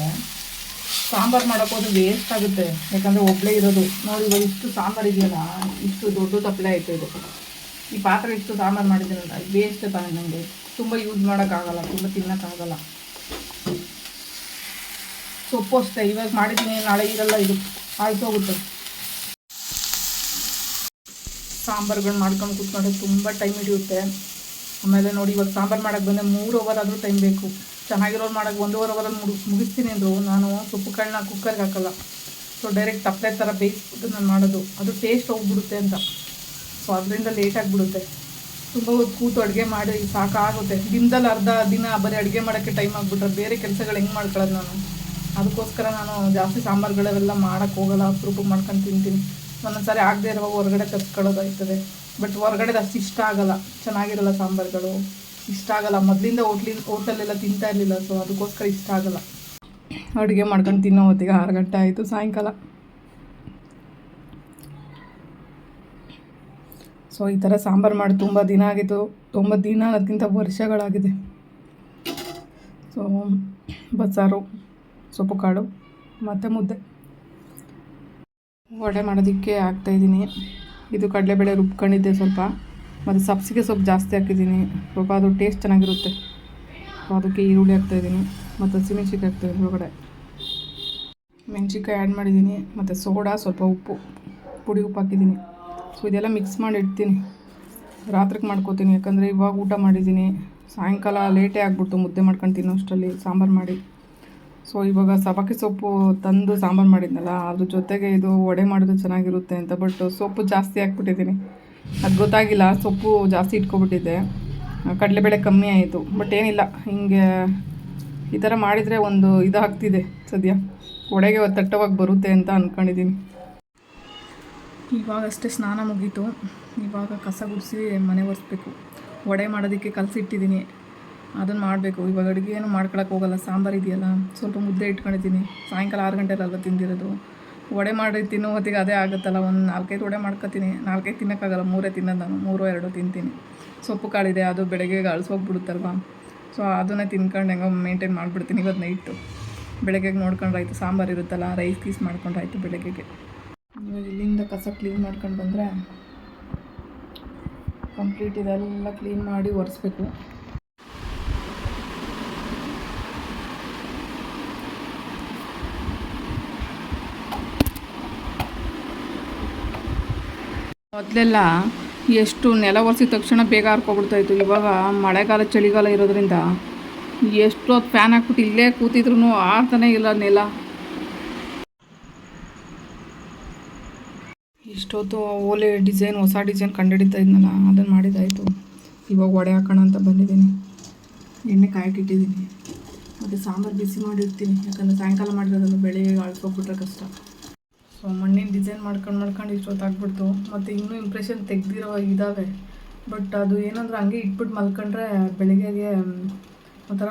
ಸಾಂಬಾರು ಮಾಡೋಕೆ ಹೋದ್ರೆ ವೇಸ್ಟ್ ಆಗುತ್ತೆ. ಯಾಕಂದರೆ ಒಬ್ಬಳೇ ಇರೋದು. ನೋಡಿ, ಇವಾಗ ಇಷ್ಟು ಸಾಂಬಾರು ಇದೆಯಲ್ಲ, ಇಷ್ಟು ದೊಡ್ಡ ತಪ್ಪಲೆ ಆಯಿತು ಇದು. ಈ ಪಾತ್ರೆ ಇಷ್ಟು ಸಾಂಬಾರು ಮಾಡಿದ್ದೀನಲ್ಲ ವೇಸ್ಟ್ ತಾನೆ ನನಗೆ ತುಂಬ ಯೂಸ್ ಮಾಡೋಕ್ಕಾಗಲ್ಲ, ತುಂಬ ತಿನ್ನೋಕ್ಕಾಗಲ್ಲ. ಸೊಪ್ಪು ಅಷ್ಟೇ. ಇವಾಗ ಮಾಡಿದ್ದೀನಿ, ನಾಳೆ ಇರಲ್ಲ ಇದು. ಆಯ್ತು ಹೋಗುತ್ತೆ. ಸಾಂಬಾರುಗಳು ಮಾಡ್ಕೊಂಡು ಕೂತ್ಕೊಂಡ್ರೆ ತುಂಬ ಟೈಮ್ ಹಿಡಿಯುತ್ತೆ. ಆಮೇಲೆ ನೋಡಿ, ಇವಾಗ ಸಾಂಬಾರು ಮಾಡೋಕ್ಕೆ ಬಂದರೆ ಮೂರು ಓವರ್ ಆದರೂ ಟೈಮ್ ಬೇಕು. ಚೆನ್ನಾಗಿರೋರು ಮಾಡೋಕೆ ಒಂದೂವರೆ ಅವರಲ್ಲಿ ಮುಗಿ, ಮುಗಿಸ್ತೀನಿ ಅಂದರು. ನಾನು ಸೊಪ್ಪು ಕಾಳನ್ನ ಕುಕ್ಕರ್ಗೆ ಹಾಕಲ್ಲ. ಸೊ ಡೈರೆಕ್ಟ್ ತಪ್ಪಲೆ ಥರ ಬೇಯಿಸ್ಬಿಟ್ಟು ನಾನು ಮಾಡೋದು. ಅದು ಟೇಸ್ಟ್ ಹೋಗ್ಬಿಡುತ್ತೆ ಅಂತ. ಸೊ ಅದರಿಂದ ಲೇಟ್ ಆಗಿಬಿಡುತ್ತೆ. ತುಂಬ ಹೊತ್ತು ಕೂತು ಅಡುಗೆ ಮಾಡಿ ಸಾಕಾಗುತ್ತೆ. ದಿನದಲ್ಲಿ ಅರ್ಧ ದಿನ ಬರೀ ಅಡುಗೆ ಮಾಡೋಕ್ಕೆ ಟೈಮ್ ಆಗಿಬಿಟ್ರೆ ಬೇರೆ ಕೆಲಸಗಳು ಹೆಂಗೆ ಮಾಡ್ಕೊಳ್ಳೋದು ನಾನು? ಅದಕ್ಕೋಸ್ಕರ ನಾನು ಜಾಸ್ತಿ ಸಾಂಬಾರ್ಗಳೆಲ್ಲ ಮಾಡೋಕ್ಕೆ ಹೋಗಲ್ಲ. ಅಪರೂಪ ಮಾಡ್ಕೊಂಡು ತಿಂತೀನಿ. ಒಂದೊಂದು ಸಾರಿ ಆಗದೆ ಇರುವಾಗ ಹೊರಗಡೆ ತರ್ಸ್ಕೊಳ್ಳೋದಾಯ್ತದೆ. ಬಟ್ ಹೊರಗಡೆದು ಅಷ್ಟು ಇಷ್ಟ ಆಗಲ್ಲ. ಚೆನ್ನಾಗಿರಲ್ಲ ಸಾಂಬಾರುಗಳು. ಇಷ್ಟ ಆಗಲ್ಲ. ಮೊದಲಿಂದ ಹೋಟ್ಲಿ ಹೋಟೆಲೆಲ್ಲ ತಿಂತಾ ಇರಲಿಲ್ಲ ಸೊ ಅದಕ್ಕೋಸ್ಕರ ಇಷ್ಟ ಆಗಲ್ಲ. ಅಡುಗೆ ಮಾಡ್ಕೊಂಡು ತಿನ್ನೋ ಹೊತ್ತಿಗೆ ಆರು ಗಂಟೆ ಆಯಿತು, ಸಾಯಂಕಾಲ. ಸೊ ಈ ಥರ ಸಾಂಬಾರು ಮಾಡಿ ತುಂಬ ದಿನ ಆಗಿತ್ತು. ತುಂಬ ದಿನ ಅದಕ್ಕಿಂತ ವರ್ಷಗಳಾಗಿದೆ. ಸೊ ಬಸ್ಸಾರು ಸೊಪ್ಪು ಕಾಳು ಮತ್ತು ಮುದ್ದೆ. ವಡೆ ಮಾಡೋದಕ್ಕೆ ಹಾಕ್ತಾಯಿದ್ದೀನಿ ಇದು ಕಡಲೆಬೇಳೆ ರುಬ್ಕೊಂಡಿದ್ದೆ ಸ್ವಲ್ಪ. ಮತ್ತು ಸಬ್ಸಿಗೆ ಸೊಪ್ಪು ಜಾಸ್ತಿ ಹಾಕಿದ್ದೀನಿ. ಸ್ವಲ್ಪ ಅದು ಟೇಸ್ಟ್ ಚೆನ್ನಾಗಿರುತ್ತೆ. ಅದಕ್ಕೆ ಈರುಳ್ಳಿ ಹಾಕ್ತಾಯಿದ್ದೀನಿ ಮತ್ತು ಹಸಿಮೆಣ್ಸಿಕಾಯಿ ಹಾಕ್ತಾಯಿದ್ದೀನಿ ಒಳಗಡೆ. ಮೆಣಸಿನ್ಕಾಯಿ ಆ್ಯಡ್ ಮಾಡಿದ್ದೀನಿ. ಮತ್ತು ಸೋಡಾ, ಸ್ವಲ್ಪ ಉಪ್ಪು, ಪುಡಿ ಉಪ್ಪು ಹಾಕಿದ್ದೀನಿ. ಸೊ ಇದೆಲ್ಲ ಮಿಕ್ಸ್ ಮಾಡಿ ಇಡ್ತೀನಿ. ರಾತ್ರಿಗೆ ಮಾಡ್ಕೋತೀನಿ. ಯಾಕಂದರೆ ಇವಾಗ ಊಟ ಮಾಡಿದ್ದೀನಿ. ಸಾಯಂಕಾಲ ಲೇಟೇ ಆಗ್ಬಿಡ್ತು. ಮುದ್ದೆ ಮಾಡ್ಕೊಂಡು ತಿನ್ನೋ ಅಷ್ಟರಲ್ಲಿ ಸಾಂಬಾರು ಮಾಡಿ. ಸೊ ಇವಾಗ ಸಬಾಕಿ ಸೊಪ್ಪು ತಂದು ಸಾಂಬಾರು ಮಾಡಿದ್ನಲ್ಲ, ಅದ್ರ ಜೊತೆಗೆ ಇದು ವಡೆ ಮಾಡೋದು ಚೆನ್ನಾಗಿರುತ್ತೆ ಅಂತ. ಬಟ್ ಸೊಪ್ಪು ಜಾಸ್ತಿ ಹಾಕ್ಬಿಟ್ಟಿದ್ದೀನಿ. ಅದು ಗೊತ್ತಾಗಿಲ್ಲ, ಸೊಪ್ಪು ಜಾಸ್ತಿ ಇಟ್ಕೊಬಿಟ್ಟಿದ್ದೆ. ಕಡಲೆಬೇಳೆ ಕಮ್ಮಿ ಆಯಿತು ಬಟ್ ಏನಿಲ್ಲ, ಹಿಂಗೆ ಈ ಥರ ಮಾಡಿದರೆ ಒಂದು ಇದು ಆಗ್ತಿದೆ ಸದ್ಯ. ವಡೆಗೆ ತಟ್ಟವಾಗಿ ಬರುತ್ತೆ ಅಂತ ಅಂದ್ಕೊಂಡಿದ್ದೀನಿ ಇವಾಗಷ್ಟೇ ಸ್ನಾನ ಮುಗೀತು. ಇವಾಗ ಕಸ ಗುಡಿಸಿ ಮನೆ ಒರೆಸ್ಬೇಕು. ವಡೆ ಮಾಡೋದಕ್ಕೆ ಕಲಸಿಟ್ಟಿದ್ದೀನಿ ಅದನ್ನು ಮಾಡಬೇಕು. ಇವಾಗ ಅಡುಗೆ ಏನು ಮಾಡ್ಕೊಳಕ್ಕೆ ಹೋಗಲ್ಲ, ಸಾಂಬಾರು ಇದೆಯಲ್ಲ, ಸ್ವಲ್ಪ ಮುದ್ದೆ ಇಟ್ಕೊಂಡಿದ್ದೀನಿ. ಸಾಯಂಕಾಲ ಆರು ಗಂಟೆಲಲ್ವ ತಿಂದಿರೋದು. ವಡೆ ಮಾಡಿ ತಿನ್ನೋ ಹೊತ್ತಿಗೆ ಅದೇ ಆಗುತ್ತಲ್ಲ, ಒಂದು ನಾಲ್ಕೈದು ವಡೆ ಮಾಡ್ಕೊತೀನಿ. ನಾಲ್ಕೈದು ತಿನ್ನೋಕ್ಕಾಗಲ್ಲ, ಮೂರೇ ತಿನ್ನೋದು ನಾನು, ಮೂರು, ಎರಡು ತಿಂತೀನಿ. ಸೊಪ್ಪು ಕಾಳಿದೆ, ಅದು ಬೆಳಗ್ಗೆ ಅಳಿಸೋಗ್ಬಿಡುತ್ತಲ್ವ ಸೊ ಅದನ್ನೇ ತಿನ್ಕೊಂಡು ಹೆಂಗೋ ಮೇಂಟೈನ್ ಮಾಡಿಬಿಡ್ತೀನಿ ಇವತ್ತು ನೈಟು ಬೆಳಗ್ಗೆಗೆ ನೋಡ್ಕೊಂಡ್ರಾಯ್ತು ಸಾಂಬಾರು ಇರುತ್ತಲ್ಲ ರೈಸ್ ಗೀಸ್ ಮಾಡ್ಕೊಂಡ್ರಾಯ್ತು ಬೆಳಗ್ಗೆಗೆ. ನೀವು ಇಲ್ಲಿಂದ ಕಸ ಕ್ಲೀನ್ ಮಾಡ್ಕೊಂಡು ಬಂದರೆ ಕಂಪ್ಲೀಟ್ ಇದೆಲ್ಲ ಕ್ಲೀನ್ ಮಾಡಿ ಒರೆಸ್ಬೇಕು. ಮೊದಲೆಲ್ಲ ಎಷ್ಟು ನೆಲ ಒರೆಸಿದ ತಕ್ಷಣ ಬೇಗ ಹರ್ಕೊಬಿಡ್ತಾಯಿತ್ತು ಇವಾಗ ಮಳೆಗಾಲ, ಚಳಿಗಾಲ ಇರೋದ್ರಿಂದ ಎಷ್ಟು ಫ್ಯಾನ್ ಹಾಕ್ಬಿಟ್ಟು ಇಲ್ಲೇ ಕೂತಿದ್ರು ಆರ್ತಾನೆ ಇಲ್ಲ ನೆಲ. ಇಷ್ಟೊತ್ತು ಓಲೆ ಡಿಸೈನ್, ಹೊಸ ಡಿಸೈನ್ ಕಂಡುಹಿಡಿತಾ ಇದ್ನಲ್ಲ ಅದನ್ನು ಮಾಡಿದ್ದಾಯಿತು ಇವಾಗ ಒಡೆ ಹಾಕೋಣ ಅಂತ ಬಂದಿದ್ದೀನಿ. ಎಣ್ಣೆ ಕಾಯಕ್ಕಿಟ್ಟಿದ್ದೀನಿ ಮತ್ತು ಸಾಂಬಾರು ಬಿಸಿ ಮಾಡಿರ್ತೀನಿ ಯಾಕಂದರೆ ಸಾಯಂಕಾಲ ಮಾಡಿರೋದನ್ನು ಬೆಳಿಗ್ಗೆ ಅಳ್ಸೋಗ್ಬಿಟ್ರೆ ಕಷ್ಟ. ಸೊ ಮಣ್ಣಿನ ಡಿಸೈನ್ ಮಾಡ್ಕೊಂಡು ಮಾಡ್ಕೊಂಡು ಇಷ್ಟೊತ್ತಾಗ್ಬಿಡ್ತು ಮತ್ತು ಇನ್ನೂ ಇಂಪ್ರೆಷನ್ ತೆಗ್ದಿರೋ ಇದ್ದಾವೆ ಬಟ್ ಅದು ಏನಂದ್ರೆ ಹಂಗೆ ಇಟ್ಬಿಟ್ಟು ಮಲ್ಕೊಂಡ್ರೆ ಬೆಳಿಗ್ಗೆಗೆ ಒಂಥರ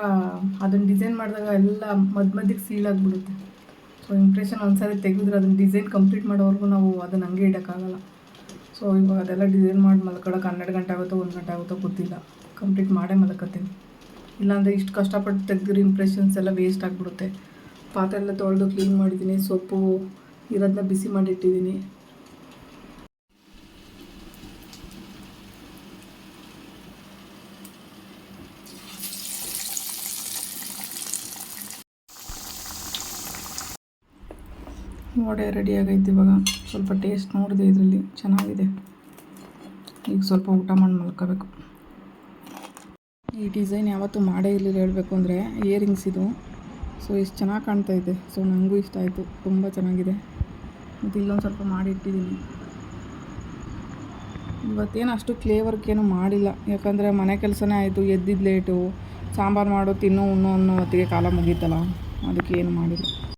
ಅದನ್ನು ಡಿಸೈನ್ ಮಾಡಿದಾಗ ಎಲ್ಲ ಮಧ್ಯ ಮಧ್ಯಕ್ಕೆ ಸೀಲ್ ಆಗಿಬಿಡುತ್ತೆ. ಸೊ ಇಂಪ್ರೆಷನ್ ಒಂದ್ಸರಿ ತೆಗೆದ್ರೆ ಅದನ್ನ ಡಿಸೈನ್ ಕಂಪ್ಲೀಟ್ ಮಾಡೋವರೆಗೂ ನಾವು ಅದನ್ನು ಹಂಗೆ ಇಡೋಕ್ಕಾಗಲ್ಲ. ಸೊ ಇವಾಗ ಅದೆಲ್ಲ ಡಿಸೈನ್ ಮಾಡಿ ಮಲ್ಕೊಳಕ್ಕೆ ಹನ್ನೆರಡು ಗಂಟೆ ಆಗುತ್ತೋ, ಒಂದು ಗಂಟೆ ಆಗುತ್ತೋ ಗೊತ್ತಿಲ್ಲ. ಕಂಪ್ಲೀಟ್ ಮಾಡೇ ಮಲ್ಕೋತೀನಿ. ಇಲ್ಲಾಂದರೆ ಇಷ್ಟು ಕಷ್ಟಪಟ್ಟು ತೆಗ್ದಿರೋ ಇಂಪ್ರೆಷನ್ಸ್ ಎಲ್ಲ ವೇಸ್ಟ್ ಆಗಿಬಿಡುತ್ತೆ. ಪಾತ್ರೆ ಎಲ್ಲ ತೊಳೆದು ಕ್ಲೀನ್ ಮಾಡಿದ್ದೀನಿ ಸೊಪ್ಪು ಇರೋದನ್ನ ಬಿಸಿ ಮಾಡಿಟ್ಟಿದ್ದೀನಿ. ವಡೆ ರೆಡಿ ಆಗೈತೆ ಇವಾಗ. ಸ್ವಲ್ಪ ಟೇಸ್ಟ್ ನೋಡಿದೆ ಇದರಲ್ಲಿ. ಚೆನ್ನಾಗಿದೆ. ಈಗ ಸ್ವಲ್ಪ ಊಟ ಮಾಡಿ ಮಲ್ಕೋಬೇಕು. ಈ ಡಿಸೈನ್ ಯಾವತ್ತೂ ಮಾಡೇ ಇರಲಿಲ್ಲ ಹೇಳಬೇಕು ಅಂದರೆ ಇಯರಿಂಗ್ಸ್ ಇದು. ಸೊ ಇಷ್ಟು ಚೆನ್ನಾಗಿ ಕಾಣ್ತಾ ಇದೆ ಸೊ ನನಗೂ ಇಷ್ಟ ಆಯಿತು. ತುಂಬ ಚೆನ್ನಾಗಿದೆ. ಮತ್ತು ಇಲ್ಲೊಂದು ಸ್ವಲ್ಪ ಮಾಡಿಟ್ಟಿದ್ದೀನಿ ಇವತ್ತೇನು ಅಷ್ಟು ಏನು ಮಾಡಿಲ್ಲ. ಯಾಕಂದರೆ ಮನೆ ಕೆಲಸನೇ ಆಯಿತು ಎದ್ದಿದ್ದು ಲೇಟು ಸಾಂಬಾರು ಮಾಡೋ, ತಿನ್ನು, ಉಣ್ಣೋ ಅನ್ನೋ ಹೊತ್ತಿಗೆ ಕಾಲ ಮುಗೀತಲ್ಲ, ಅದಕ್ಕೆ ಏನು ಮಾಡಿಲ್ಲ.